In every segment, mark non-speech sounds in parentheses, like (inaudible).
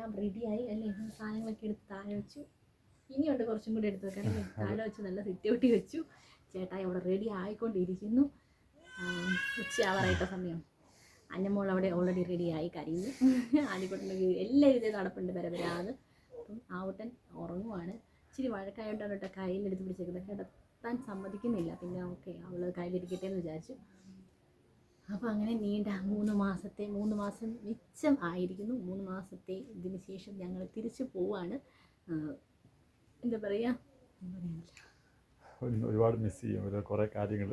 എല്ലാം റെഡിയായി അല്ലേ? സാധനങ്ങളൊക്കെ എടുത്ത് താഴെ വെച്ചു. ഇനിയുണ്ട് കുറച്ചും കൂടി എടുത്ത് വെക്കാൻ. താഴെ വെച്ച് നല്ല സിറ്റൗട്ടി വെച്ചു. ചേട്ടായി അവിടെ റെഡി ആയിക്കൊണ്ടിരിക്കുന്നു. ഉച്ചയാവാറായിട്ട സമയം. അന്നമോൾ അവിടെ ഓൾറെഡി റെഡി ആയി കരയുന്നു. ആദ്യക്കൂട്ടന്റെ എല്ലാ രീതിയിൽ നടപ്പുണ്ട് പരപരാത് അപ്പം ആവട്ടൻ ഉറങ്ങുവാണ്. ഇച്ചിരി വഴക്കായോണ്ടാണ് കേട്ടോ കയ്യിലെടുത്ത് പിടിച്ചേക്കുന്നത്. കിടത്താൻ സമ്മതിക്കുന്നില്ല. പിന്നെ ഓക്കെ അവൾ കയ്യിലിരിക്കട്ടെ എന്ന് വിചാരിച്ചു. അപ്പോൾ അങ്ങനെ നീണ്ട മൂന്ന് മാസത്തെ മൂന്ന് മാസം മിച്ചം ആയിരിക്കുന്നു. മൂന്ന് മാസത്തെ ഇതിന് ശേഷം ഞങ്ങൾ തിരിച്ചു പോവാണ്. എന്താ പറയുക. ഒരുപാട് മിസ് ചെയ്യും. കുറെ കാര്യങ്ങൾ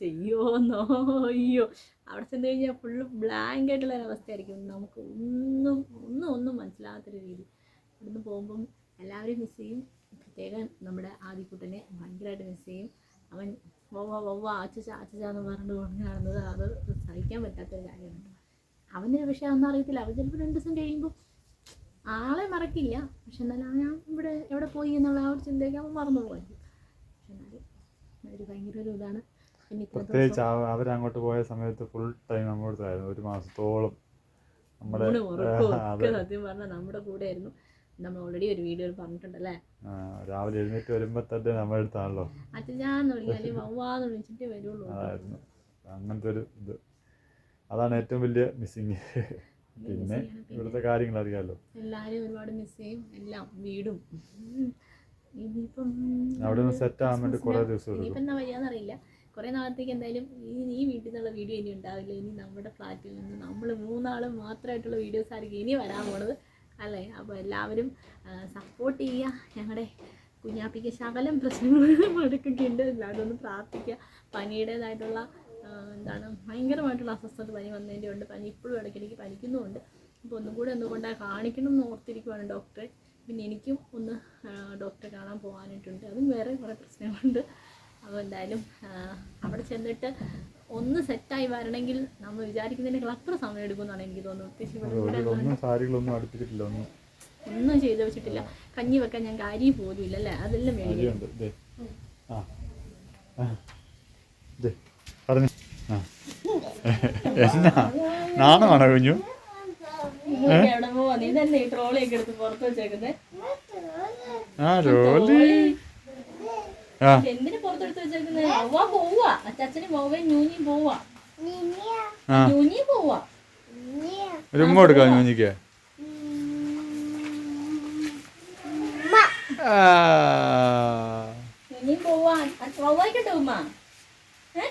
ചെയ്യോന്നോ അയ്യോ. അവിടെ ചെന്ന് കഴിഞ്ഞാൽ ഫുള്ള് ബ്ലാങ്ക് ആയിട്ടുള്ള അവസ്ഥയായിരിക്കും. നമുക്ക് ഒന്നും ഒന്നും ഒന്നും മനസ്സിലാകാത്തൊരു രീതി. ഇവിടുന്ന് പോകുമ്പം എല്ലാവരും മിസ് ചെയ്യും പ്രത്യേകം നമ്മുടെ ആദിക്കുട്ടനെ ഭയങ്കരമായിട്ട് മിസ് ചെയ്യും അവൻ വവ്വ അച്ചച്ച അച്ചച്ച എന്ന് പറഞ്ഞിട്ട് കൊണ്ട് നടന്നത് അത് സഹിക്കാൻ പറ്റാത്തൊരു കാര്യമാണ്. അവന് പക്ഷെ അതൊന്നും അറിയത്തില്ല. അവൻ ചിലപ്പോൾ രണ്ട് ദിവസം കഴിയുമ്പോൾ ആളെ മറക്കില്ല. പക്ഷെ എന്നാലും ഞാൻ ഇവിടെ എവിടെ പോയി എന്നുള്ള ആ ഒരു ചിന്തയൊക്കെ അവൻ മറന്നു പോയി പക്ഷെ എന്നാലും ഒരു ഭയങ്കര ഒരു ഇതാണ്. പ്രത്യേകിച്ച് അവ- അവരങ്ങോട്ട് പോയ സമയത്ത് ഫുൾ ടൈം നമ്മുടെ ഒരു മാസത്തോളം നമ്മുടെ സത്യം പറഞ്ഞാൽ നമ്മുടെ കൂടെ ആയിരുന്നു നമ്മൾ ഓൾറെഡി ഒരു വീഡിയോയിൽ പറഞ്ഞിട്ടുണ്ടല്ലേ? ആ, രാവിലെ എഴുന്നേറ്റ് വരുമ്പോൾ തന്നെ നമ്മുടെ അടുത്താണല്ലോ. അച്ഛനാന്ന് അല്ലെങ്കിൽ വവ്വാന്ന് വിളിച്ചിട്ട് വരുള്ളൂ. അതായിരുന്നു. അങ്ങനത്തെ ഒരു ഇത്. അതാണ് ഏറ്റവും വലിയ മിസ്സിങ് (laughs) പിന്നെ ഇവിടുത്തെ കാര്യങ്ങൾ അറിയാമല്ലോ എല്ലാവരും ഒരുപാട് മിസ് ചെയ്യും. എല്ലാം വീടും. ഇനിയിപ്പം അവിടെ നിന്ന് സെറ്റ് ആവാൻ വേണ്ടി കുറേ ദിവസം എടുക്കും ഇനിയിപ്പം എന്താ വരികയെന്നറിയില്ല. കുറേ നാളത്തേക്ക് എന്തായാലും ഈ ഈ വീട്ടിൽ നിന്നുള്ള വീഡിയോ ഇനി ഉണ്ടാവില്ല. ഇനി നമ്മുടെ ഫ്ലാറ്റിൽ നിന്ന് നമ്മൾ മൂന്നാളും മാത്രമായിട്ടുള്ള വീഡിയോസ് ആയിരിക്കും ഇനി വരാൻ പോണത്. അല്ലേ? അപ്പോൾ എല്ലാവരും സപ്പോർട്ട് ചെയ്യുക. ഞങ്ങളുടെ കുഞ്ഞാപ്പിക്ക് ശകലം പ്രശ്നങ്ങളും അടുക്കൊക്കെ ഉണ്ട് എല്ലാവരും ഒന്ന് പ്രാർത്ഥിക്കുക. പനിയുടേതായിട്ടുള്ള എന്താണ് ഭയങ്കരമായിട്ടുള്ള അസ്വസ്ഥത പനി വന്നതിന്റെ ഉണ്ട്. പനി ഇപ്പോഴും ഇടയ്ക്കിടയ്ക്ക് പനിക്കുന്നുമുണ്ട്. അപ്പോൾ ഒന്നും കൂടെ ഒന്നുകൊണ്ട് കാണിക്കണം എന്ന് ഓർത്തിരിക്കുവാണ് ഡോക്ടറെ. പിന്നെ എനിക്കും ഒന്ന് ഡോക്ടറെ കാണാൻ പോകാനായിട്ടുണ്ട്. അതും വേറെ കുറേ പ്രശ്നങ്ങളുണ്ട്. അപ്പോൾ എന്തായാലും അവിടെ ചെന്നിട്ട് ഒന്ന് സെറ്റായി വരണമെങ്കിൽ നമ്മൾ വിചാരിക്കുന്നതിനേക്കാൾ അത്ര സമയം എടുക്കുമെന്നാണ് എനിക്ക് തോന്നുന്നത്. ഒരു ഒന്നും ചെയ്ത് വെച്ചിട്ടില്ല. കഞ്ഞി വെക്കാൻ ഞാൻ കാരി പോലും ഇല്ല അല്ലേ? അതെല്ലാം നാണമാണോ കുഞ്ഞു? നീ തന്നെ ഈ ട്രോളിയൊക്കെ എടുത്ത് പുറത്ത് വെച്ചേക്കുന്നേ. ആ ജോലി ആ എന്തിനു പുറത്തെടുത്ത് വെച്ചേക്കുന്നത് വവ്വ പോവാ അച്ചാച്ചന് വവ്വയും ഞൂഞ്ഞിയും പോവാ ഞൂഞ്ഞിയും. പോവാ ഒരു ഉമ്മ കൊടുക്കാം കുഞ്ഞിക്ക് ആ. ഞൂഞ്ഞിയും പോവാ വവ്വായിക്കട്ടെ ഉമ്മ. ഏ?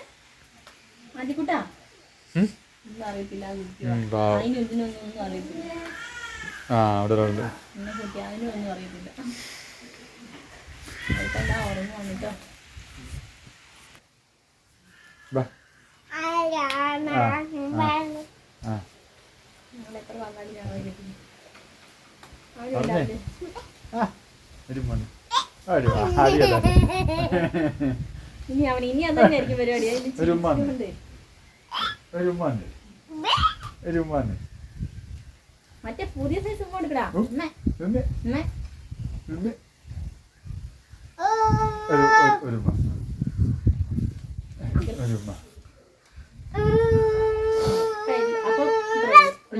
ഒന്നും അറിയത്തില്ല ഉം, പാവം. അതിനും അറിയത്തില്ല. ആ അവിടെ ഒരാളുണ്ട്. ഒന്നും അറിയത്തില്ല. അടുത്തല്ല ഉറങ്ങു വന്നിട്ടോ. ഇനി അവൻ ഇനി അത് തന്നെയായിരിക്കും പരിപാടി. ഒരു ഉമ്മ. ചിരിച്ചുകൊണ്ട്. ഒരു ഉമ്മാന് മറ്റേ പുതിയ സൈസ് കൊടുക്കടാ ഉം. ഉമ്മ, നിന്ന് ഉമ്മ. നിന്ന് ഒരു ഒരു- ഒരു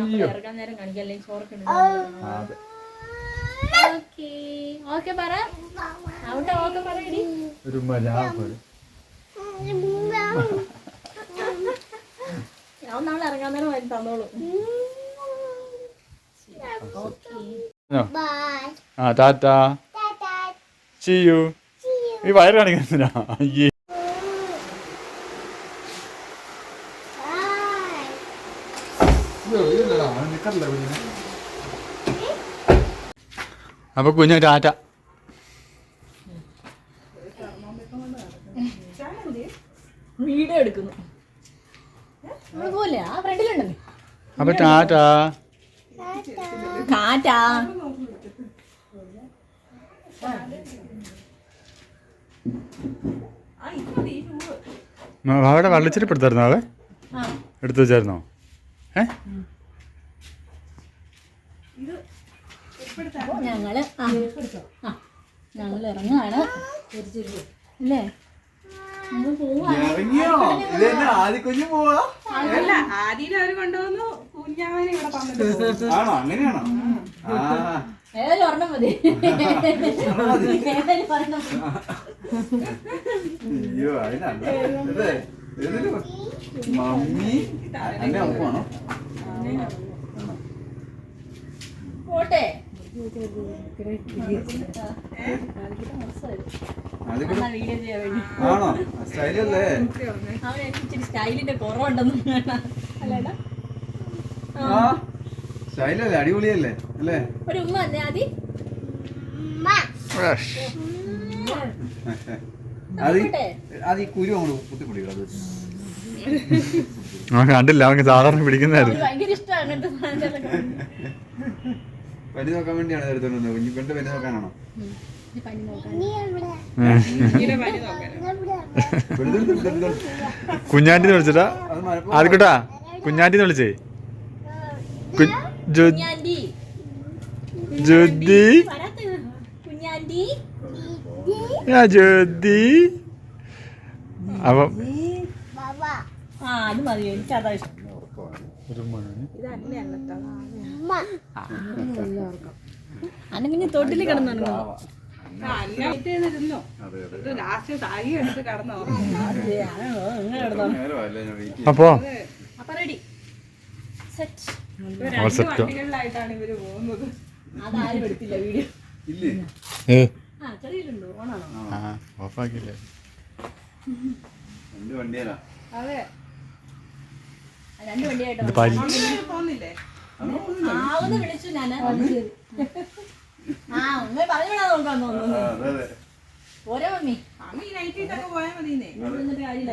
അയ്യോ. ഇറങ്ങാൻ നേരം കാണിക്കല്ലേ ചോറൊക്കെ അതെ. ഓക്കെ. ഓക്കെ പറ. അവിടെ ഓക്കെ പറയടി ഒരു ഉമ്മ ഞാൻ നാളെ ഇറങ്ങാൻ നേരം വരും തന്നോളൂ. ആ. ടാറ്റ. ചെയ്യൂ ഈ വയറ് കാണിക്കുന്നില്ല. അയ്യേ. അപ്പൊ കുഞ്ഞു ടാറ്റ. വീഡിയോ എടുക്കുന്നു. അപ്പൊ ടാറ്റ. കാറ്റാ അവിടെ വള്ളിച്ചിരിപ്പ് എടുത്തായിരുന്നോ അവ എടുത്തു വെച്ചായിരുന്നോ? ഏ? ഞങ്ങൾ ഞങ്ങൾ ഇറങ്ങുകയാണ് അല്ലേ? അല്ല ആദ്യം അവർ കൊണ്ടുവന്നു കുഞ്ഞാവനെ ഇവിടെ തന്നിട്ട്. ആണോ? അങ്ങനെയാണോ? മതി. അയ്യോ അതിനല്ല. മമ്മി? എന്റെ ഒപ്പമാണോ പോട്ടെ. ആണോ? സ്റ്റൈലല്ലേ? സ്റ്റൈലിന്റെ കുറവുണ്ടെന്ന് അല്ലേടാ ആ. സ്റ്റൈലല്ലേ? അടിപൊളിയല്ലേ? അല്ലേ? ഒരു ഉമ്മ ആദ്യം അത് ഈ- പോട്ടെ അത് ഈ കുരു അങ്ങോട്ട് കുത്തിപ്പിടിക്കണം അത്. അവൻ കണ്ടില്ല അവർക്ക് സാധാരണ പിടിക്കുന്നതായിരുന്നു. ഭയങ്കര ഇഷ്ടമാണ് അങ്ങനത്തെ സാധനങ്ങളൊക്കെ പനി നോക്കാൻ വേണ്ടിയാണ് എടുത്തോണ്ട് വന്നത്. കുഞ്ഞു പനി നോക്കാനാണോ. ഇത് പനി നോക്കാൻ വിളിച്ചിട്ടാ? അത് മലപ്പുറം ആദ്യക്കൂട്ടാ കുഞ്ഞാറ്റിന്ന് വിളിച്ചേ? കു- ജു- വരാത്ത കുഞ്ഞാന്റി ജുദി അപ്പം ആ അത് മതി. എനിക്ക് അതാ ഇഷ്ടം. തൊട്ടിൽ കിടന്നു? അപ്പോ? സെറ്റ് അതാരും എടുത്തില്ല വീഡിയോ. ആ ചെറിയുണ്ടോ ഓണാണോ? ആ ഓഫാക്കില്ലേ എന്ത് വണ്ടിയാലാ അതെ. ആ, രണ്ട് വണ്ടിയായിട്ട്? പോകുന്നില്ലേ ആവുന്ന വിളിച്ചു ഞാൻ ആ ഉമ്മ പറഞ്ഞു വിടാൻ നോക്കാൻ തോന്നുന്നു പോരാ മമ്മി. അമ്മ ഈ നൈറ്റ് ഇട്ടൊക്കെ പോയാൽ നിന്നിട്ട് കാര്യമില്ല.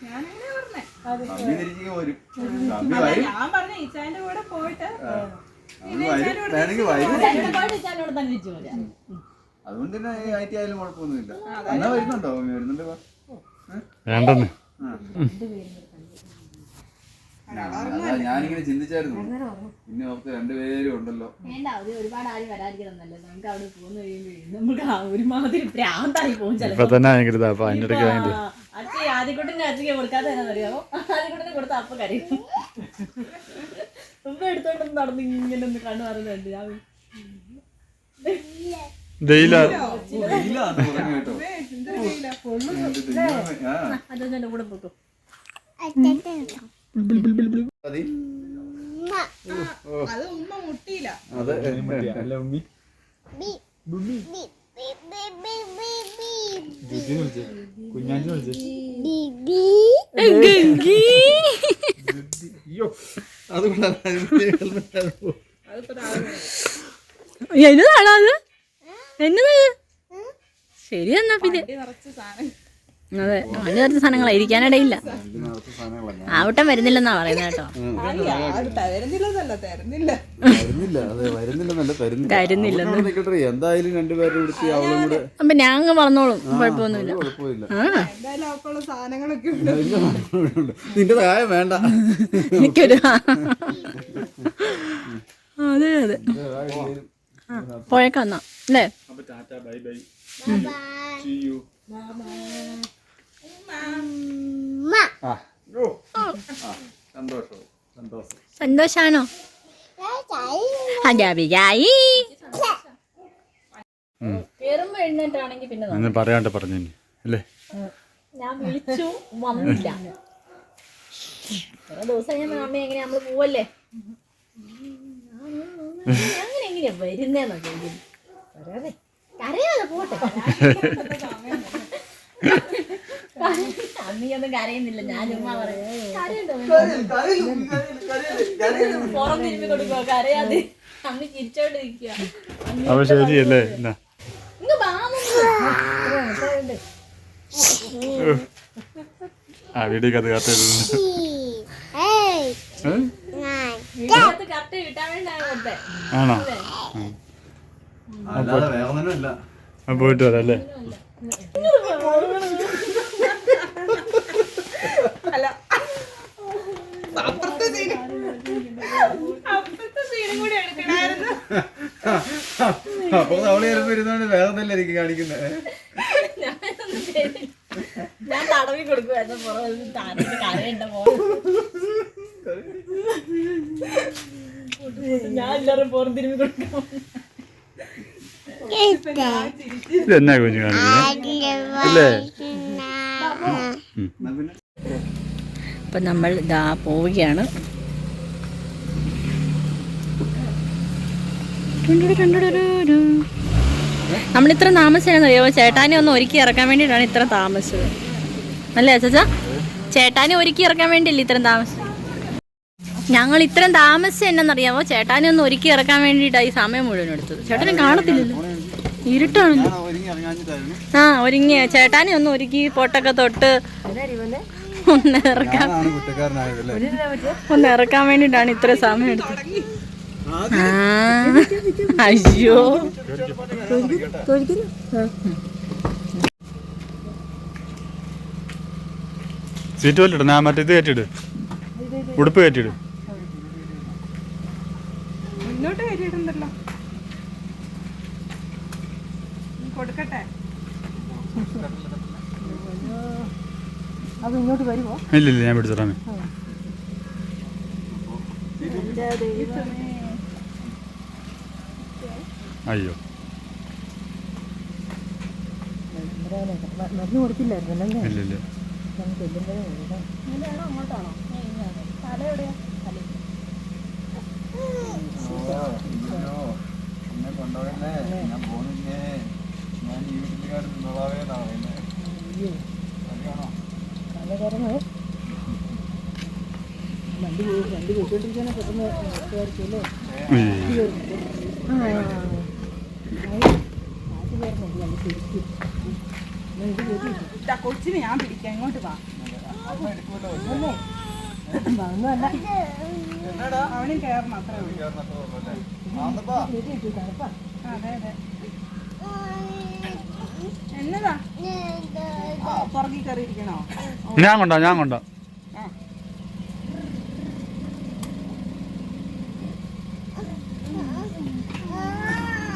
തിരിച്ചു വരും. ഞാൻ പറഞ്ഞ ഈച്ചാന്റെ കൂടെ പോയിട്ട് അമ്മി വരും. വേണമെങ്കിൽ വരും. രണ്ടു പാട്ട് തന്നെ തിരിച്ചു പോരാ. അതുകൊണ്ട് തന്നെ ഐ ടി ആയാലും കുഴപ്പമൊന്നുമില്ല. എന്നാ വരുന്നുണ്ടോ? വരുന്നുണ്ട്? വേണ്ടെന്ന് ആ. അതാ ഞാനിങ്ങനെ ചിന്തിച്ചായിരുന്നു. പിന്നെ ഓർത്ത് രണ്ടുപേരും ഉണ്ടല്ലോ. വേണ്ട അത് ഒരുപാട് ആരും വരാതിരിക്കണം നല്ലത് നമുക്ക് അവിടെ പോകുന്ന കഴിയുമ്പോഴേ നമുക്ക് ഒരുമാതിരി പോകും ചിലപ്പോ. അച്ഛൻ ആദ്യക്കുട്ടിന്റെ അച്ഛക്ക് കൊടുക്കാതെ തന്നെ അറിയാമോ ആദ്യക്കുട്ടിനെ കൊടുത്ത അപ്പൊ കരയും. ഉമ്മ എടുത്തോണ്ട് നടന്ന് ഇങ്ങനെ ഒന്ന് കണ്ണു പറയുന്നുണ്ട് ഞാൻ എന്റെ കൂടെ പോക്കും. കുഞ്ഞാഞ്ചി അത് ശരി എന്നാ പിന്നെ അതെ. വണ്ടി നിറച്ച സാധനങ്ങളാ ഇരിക്കാനിടയില്ല. ആവട്ടം വരുന്നില്ലെന്നാ പറയുന്നത് കേട്ടോ. എന്തായാലും രണ്ടുപേരുടെ അവളും കൂടെ അപ്പൊ ഞാൻ അങ്ങ് വളർന്നോളും കുഴപ്പമൊന്നുമില്ല. ഒരു എന്തായാലും അവക്കുള്ള സാധനങ്ങളൊക്കെ ഉണ്ട്. നിന്റെ സഹായം വേണ്ട. എനിക്കൊരു അതെ അതെ. പോയേക്കാം എന്നാ. അല്ലേ? Bye bye. See you. Bye സന്തോഷം സന്തോഷാണോ? എഴുന്നേറ്റാണെങ്കിൽ പിന്നെ പറയാണ്ട് പറഞ്ഞു അല്ലേ? ഞാൻ വിളിച്ചു വന്നില്ല. കുറെ ദിവസം ഞാൻ അമ്മ എങ്ങനെ നമ്മൾ പോവല്ലേ? അങ്ങനെ എങ്ങനെയാ വരുന്നേന്നോ ചോദിക്കുന്നു വരാതെ കരയാതെ പോട്ടെ. അമ്മയൊന്നും കരയുന്നില്ല. ഞാൻ ചുമ്മാ പറയാം. കൊടുക്കുക കരയാതെ. അമ്മ ചിരിച്ചോണ്ടിരിക്കുക അപ്പൊ ശരിയല്ലേ എന്നാ. ആ വീഡിയോ കത്ത് ആണോ? പോയിട്ട് വരാം അല്ലേ? അല്ല. അപ്പുറത്തെ സീൻ. അപ്പുറത്തെ സീനും കൂടി എടുക്കണായിരുന്നു. അപ്പൊ അവൾ ചിലപ്പോ ഇരുന്നോണ്ട് വേറെ തന്നെ എനിക്ക് കാണിക്കുന്നത്. ഞാൻ തടവി കൊടുക്കുമായിരുന്നു പുറത്ത് താരത്തിന് കരയുണ്ട പോ ഞാൻ എല്ലാരും പുറം തിരുമ്പി കൊടുക്കും ഇത് എന്നാ കുഞ്ഞു കാണിക്കുന്നത് അല്ലേ അപ്പം നമ്മൾ ഇതാ പോവുകയാണ്. നമ്മൾ ഇത്ര നമ്മളിത്ര താമസിച്ചറിയോ ചേട്ടാനെ ഒന്ന് ഒരുക്കി ഇറക്കാൻ വേണ്ടിയിട്ടാണ് ഇത്ര താമസിച്ചത്. അല്ലേ ചച്ചാ ചേട്ടാനെ ഒരുക്കി ഇറക്കാൻ വേണ്ടിയല്ലേ ഇത്രയും താമസിച്ചത് ഞങ്ങൾ ഇത്രയും താമസിച്ച എന്നറിയാമോ ചേട്ടാനെ ഒന്ന് ഒരുക്കി ഇറക്കാൻ വേണ്ടിയിട്ടാണ് ഈ സമയം മുഴുവൻ എടുത്തത്. ചേട്ടനെ കാണത്തില്ലല്ലോ. ഇരുട്ടാണല്ലോ. ആ ഒരുങ്ങി. ചേട്ടാനെ ഒന്ന് ഒരുക്കി പൊട്ടൊക്കെ തൊട്ട് ഒന്ന് ഇറക്കാൻ കുറ്റക്കാരനായതല്ലേ? ഒന്ന് ഇറക്കാൻ വേണ്ടിട്ടാണ് ഇത്ര സമയം എടുത്തത്. അയ്യോ. സീറ്റ് വല്ലിട്ട് ഞാൻ മറ്റേ ഇത് കയറ്റിട് ഉടുപ്പ് കയറ്റിട് മുന്നോട്ട് കയറ്റിയിട്ടുണ്ടല്ലോ കൊടുക്കട്ടെ? ഇല്ല ഇല്ല ഞാൻ പിടിച്ചോളാം അയ്യോ. ഇല്ല ഇല്ല എന്നെ കൊണ്ടുപോകല്ലേ ഞാൻ പോകുന്നില്ലേ ഞാൻ ഈ പറയുന്നത് അറിയാണോ ഉയ്യ്. ഇതാ, കൊച്ചിനെ ഞാൻ പിടിക്കാം. ഇങ്ങോട്ട് വാ. അവനും കയറണം അത്രേ ഉള്ളൂ. അതെ അതെ. എന്നതാ? ഞാൻ കൊണ്ടോ ഞാൻ കൊണ്ടോ.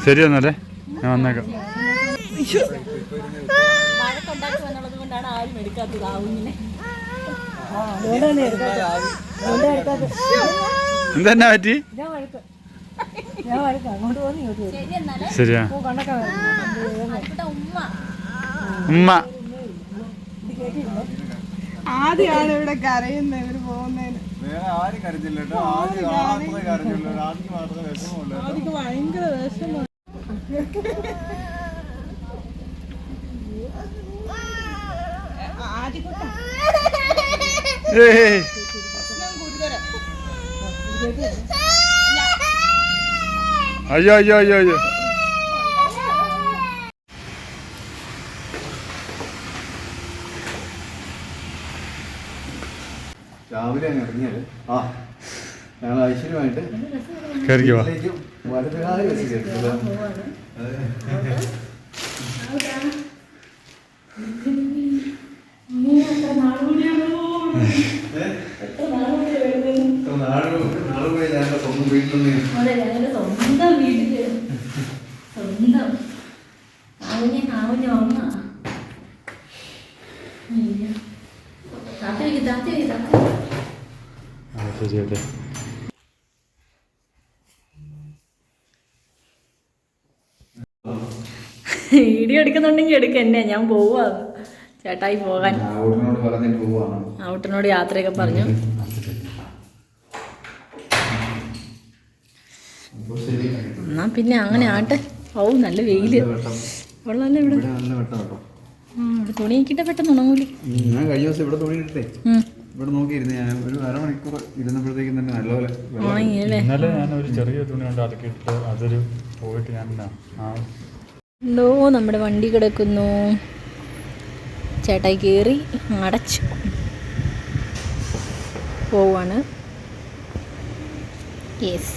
ശരി എന്നല്ലേ ഞാൻ വന്നേക്കാം. എന്താ പറ്റി? ശരിയാ. ഉമ്മ. ഉമ്മ ആദ്യമാണ് ഇവിടെ കരയുന്നത് ഇവർ പോകുന്നതിന് വേറെ ആരും കരഞ്ഞില്ല കേട്ടോ. ആദ്യം മാത്രമേ കരഞ്ഞുള്ളൂ. ആദ്യം മാത്രമേ വിഷമമുള്ളൂ ആദ്യം ഭയങ്കര വിഷമം ആദ്യക്കൂട്ടം. ഏയ്. അയ്യോ അയ്യോ അയ്യോ അയ്യോ. രാവിലെ അങ്ങ് ആ ഞങ്ങൾ ഐശ്വര്യമായിട്ട് വലുതായി വെച്ച്. എത്ര നാൾ നാൾ പോയി ഞങ്ങളുടെ സ്വന്തം വീട്ടിൽ നിന്ന് അതെ ഞങ്ങളുടെ സ്വന്തം വീട്ടിൽ സ്വന്തം ആവുഞ്ഞ ആവുഞ്ഞ അമ്മ അയ്യോ. താത്ത വയ്ക്ക്, താത്ത വയ്ക്ക്, താത്ത വയ്ക്ക്. ആ ശരിയല്ലേ വീഡിയോ എടുക്കുന്നുണ്ടെങ്കിൽ എടുക്ക എന്നെ ഞാൻ പോവാ. ചേട്ടായി പോകാൻ. ഔട്ടിനോട് യാത്രയൊക്കെ പറഞ്ഞു. എന്നാ പിന്നെ അങ്ങനെ ആട്ടെ. ഓ നല്ല വെയിൽ. കൊള്ളാല്ലേ ഇവിടെ ഇവിടെ. നല്ല വെട്ടം കേട്ടോ. തുണി കിട്ട പെട്ടെന്ന് ഉണങ്ങൂലേ. ഞാൻ കഴിഞ്ഞ ദിവസം ഇവിടെ തുണി ഇട്ടേ. ഇവിടെ നോക്കിയിരുന്നു ഞാൻ. ഒരു അരമണിക്കൂർ ഇരുന്നപ്പോഴത്തേക്കും തന്നെ നല്ലപോലെ ഇന്നലെ ഞാൻ ഒരു ചെറിയ തുണി കൊണ്ട് അടക്കിയിട്ട് അതൊരു പോയിട്ട് ഞാൻ ആ എന്തോ നമ്മുടെ വണ്ടി കിടക്കുന്നു. ചേട്ടായി കയറി അടച്ചു. പോവാണ്. യെസ്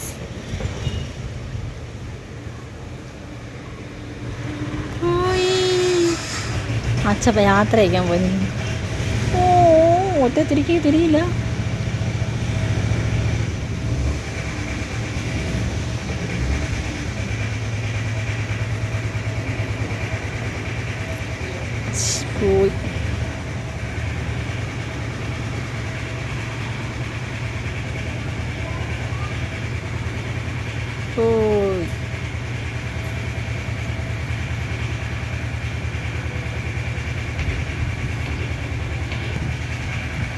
അച്ഛപ്പ യാത്ര അയക്കാൻ പോയി. ഓ ഒറ്റ തിരികെ തിരിയില്ല. പോയി പോയി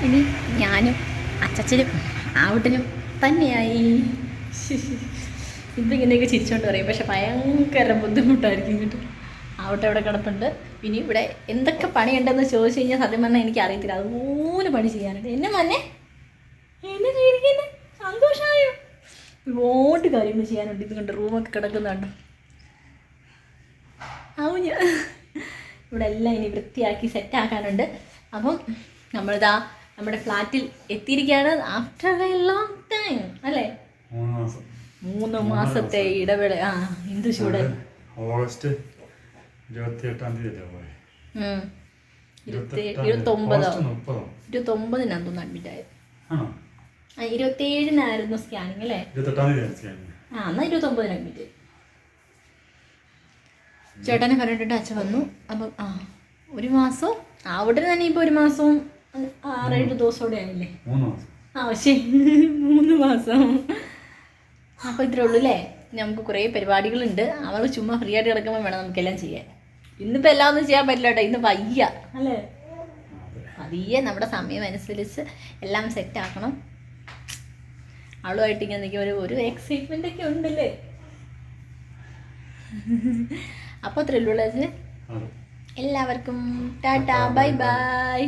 ഇനി ഞാനും അച്ചച്ചനും ആവട്ടനും തന്നെയായി. (laughs) ഇപ്പം ഇങ്ങനെയൊക്കെ ചിരിച്ചോണ്ട് പറയും. പക്ഷെ ഭയങ്കര ബുദ്ധിമുട്ടായിരിക്കും കേട്ടോ ആവട്ടെ ഇവിടെ കിടപ്പുണ്ട്. പിന്നെ ഇവിടെ എന്തൊക്കെ പണിയുണ്ടെന്ന് ചോദിച്ചു കഴിഞ്ഞാൽ സത്യം പറഞ്ഞാൽ എനിക്ക് അറിയത്തില്ല. അതുപോലെ പണി ചെയ്യാനുണ്ട്. എന്നെ മന്നെ എന്നെ ചെയ്തിരിക്കുന്നത് സന്തോഷമായോ ഒരുപാട് കാര്യങ്ങൾ ചെയ്യാനുണ്ട്. ഇത് കണ്ട് റൂമൊക്കെ കിടക്കുന്നുണ്ട് ആവും ഞാൻ ഇവിടെ എല്ലാം ഇനി വൃത്തിയാക്കി സെറ്റാക്കാനുണ്ട് അപ്പം നമ്മളിതാ നമ്മുടെ ഫ്ലാറ്റിൽ എത്തിയിരിക്കുകയാണ്. ആഫ്റ്റർ എ ലോങ് ടൈം അല്ലേ? മൂന്ന് മാസം. മൂന്ന് മാസത്തെ ഇടവേള ആ എന്ത് ചൂട്. ഓഗസ്റ്റ് ഇരുപത്തി എട്ടാം തീയതി. പോയെ? തോന്നുന്നു അഡ്മിറ്റ് ആയത്. സ്കാനിങ് അല്ലേ? ആ ഇരുപത്തൊമ്പതിന് അഡ്മിറ്റ് ചേട്ടനെ പറഞ്ഞിട്ട് അച്ഛൻ വന്നു. അപ്പം ആ ഒരു മാസം? അവിടെ തന്നെ ഇപ്പോൾ ഒരു മാസവും ആറേഴ് ദിവസത്തോടെ ആയില്ലേ? മൂന്ന് ആ ശരി. (laughs) മൂന്ന് മാസം. അപ്പോൾ ഇത്രേ ഉള്ളൂ അല്ലേ? നമുക്ക് കുറേ പരിപാടികളുണ്ട്. അവർക്ക് ചുമ്മാ ഫ്രീ ആയിട്ട് കിടക്കുമ്പോൾ വേണം നമുക്കെല്ലാം ചെയ്യാൻ. ഇന്നിപ്പോൾ എല്ലാം ഒന്നും ചെയ്യാൻ പറ്റില്ല കേട്ടോ ഇന്ന് വയ്യ. അല്ലേ? പതിയെ നമ്മുടെ സമയം അനുസരിച്ച് എല്ലാം സെറ്റ് ആക്കണം. അവളുമായിട്ട് ഇങ്ങനെ ഒരു ഒരു എക്സൈറ്റ്മെന്റ് ഒക്കെ ഉണ്ടല്ലേ? അപ്പോൾ അതെ എല്ലാവർക്കും ടാറ്റാ ബൈ ബൈ